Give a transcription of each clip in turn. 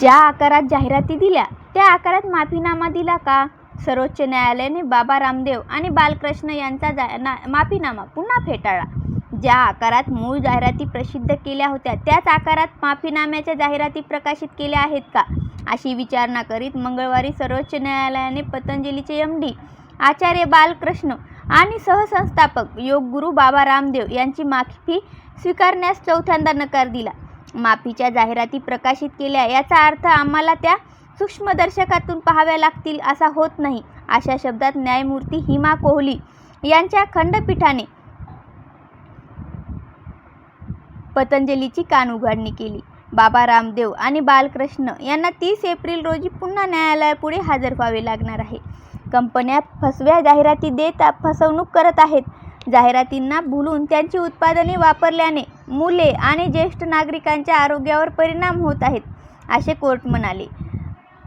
ज्या आकारात जाहिराती दिल्या त्या आकारात माफीनामा दिला का? सर्वोच्च न्यायालयाने बाबा रामदेव आणि बालकृष्ण यांचा जा ना माफीनामा पुन्हा फेटाळला. ज्या आकारात मूळ जाहिराती प्रसिद्ध केल्या होत्या त्याच आकारात माफीनाम्याच्या जाहिराती प्रकाशित केल्या आहेत का? अशी विचारणा करीत मंगळवारी सर्वोच्च न्यायालयाने पतंजलीचे एम डी आचार्य बालकृष्ण आणि सहसंस्थापक योगगुरू बाबा रामदेव यांची माफी स्वीकारण्यास चौथ्यांदा नकार दिला. माफीच्या जाहिराती प्रकाशित केल्या. याचा अर्थ आम्हाला त्या सूक्ष्मदर्शकातून पाहाव्या लागतील असा होत नाही अशा शब्दात न्यायमूर्ती हिमा कोहली यांच्या खंडपीठाने पतंजलीची कानउघाडणी केली. बाबा रामदेव आणि बालकृष्ण यांना तीस एप्रिल रोजी पुन्हा न्यायालयापुढे हजर व्हावे लागणार आहे. कंपन्या फसव्या जाहिराती देत फसवणूक करत आहेत. जाहिरातींना भुलून त्यांची उत्पादने वापरल्याने मुले आणि ज्येष्ठ नागरिकांच्या आरोग्यावर परिणाम होत आहेत असे कोर्ट म्हणाले.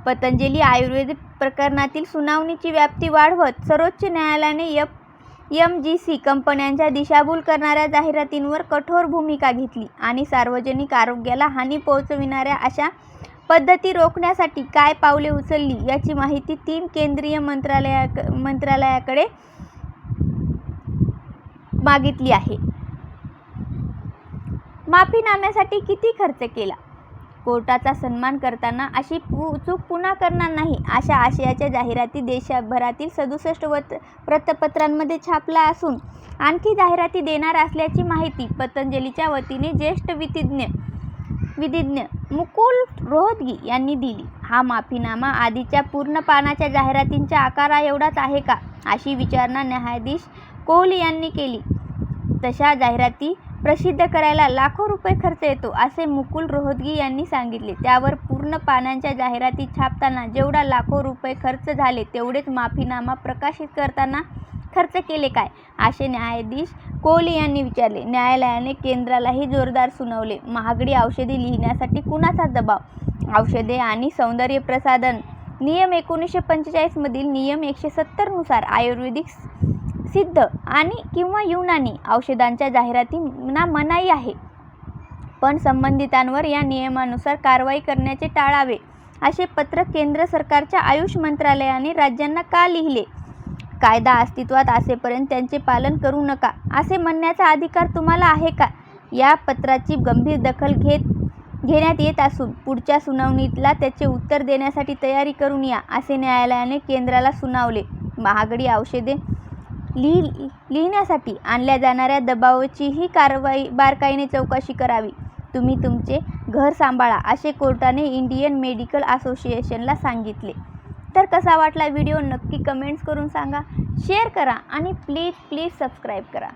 पतंजली आयुर्वेद प्रकरणातील सुनावणीची व्याप्ती वाढवत सर्वोच्च न्यायालयाने यप एम जी सी कंपन्यांच्या दिशाभूल करणाऱ्या जाहिरातींवर कठोर भूमिका घेतली आणि सार्वजनिक आरोग्याला हानी पोहोचविणाऱ्या अशा पद्धती रोखण्यासाठी काय पावले उचलली याची माहिती तीन केंद्रीय मंत्रालया मंत्रालयाकडे मागितली आहे. माफीनाम्यासाठी किती खर्च केला? कोर्टाचा सन्मान करताना अशी पु चूक पुन्हा करणार नाही अशा आशयाच्या जाहिराती देशभरातील सदुसष्ट वत वृत्तपत्रांमध्ये छापला असून आणखी जाहिराती देणार असल्याची माहिती पतंजलीच्या वतीने ज्येष्ठ विधिज्ञ विधिज्ञ मुकुल रोहतगी यांनी दिली. हा माफीनामा आधीच्या पूर्ण पानाच्या जाहिरातींच्या आकारा एवढाच आहे का? अशी विचारणा न्यायाधीश कोहली यांनी केली. तशा जाहिराती प्रसिद्ध करायला लाखो रुपये खर्च येतो असे मुकुल रोहतगी यांनी सांगितले. त्यावर पूर्ण पानांच्या जाहिराती छापताना जेवढा लाखो रुपये खर्च झाले तेवढेच माफीनामा प्रकाशित करताना खर्च केले काय? असे न्यायाधीश कोहली यांनी विचारले. न्यायालयाने केंद्रालाही जोरदार सुनावले. महागडी औषधी लिहिण्यासाठी कुणाचा दबाव? औषधे आणि सौंदर्य प्रसाधन नियम एकोणीसशे पंचेचाळीसमधील नियम एकशे सत्तरनुसार आयुर्वेदिक सिद्ध आणि किंवा युनानी औषधांच्या जाहिरातींना मनाई आहे. पण संबंधितांवर या नियमानुसार कारवाई करण्याचे टाळावे असे पत्र केंद्र सरकारच्या आयुष मंत्रालयाने राज्यांना का लिहिले? कायदा अस्तित्वात असेपर्यंत त्यांचे पालन करू नका असे म्हणण्याचा अधिकार तुम्हाला आहे का? या पत्राची गंभीर दखल घेत घेण्यात येत असून पुढच्या सुनावणीला त्याचे उत्तर देण्यासाठी तयारी करून या असे न्यायालयाने केंद्राला सुनावले. महागडी औषधे लिहि लिहिण्यासाठी आणल्या जाणाऱ्या दबावाचीही कारवाई बारकाईने चौकशी करावी. तुम्ही तुमचे घर सांभाळा असे कोर्टाने इंडियन मेडिकल असोसिएशनला सांगितले. तर कसा वाटला व्हिडिओ नक्की कमेंट्स करून सांगा शेअर करा आणि प्लीज प्लीज सबस्क्राईब करा.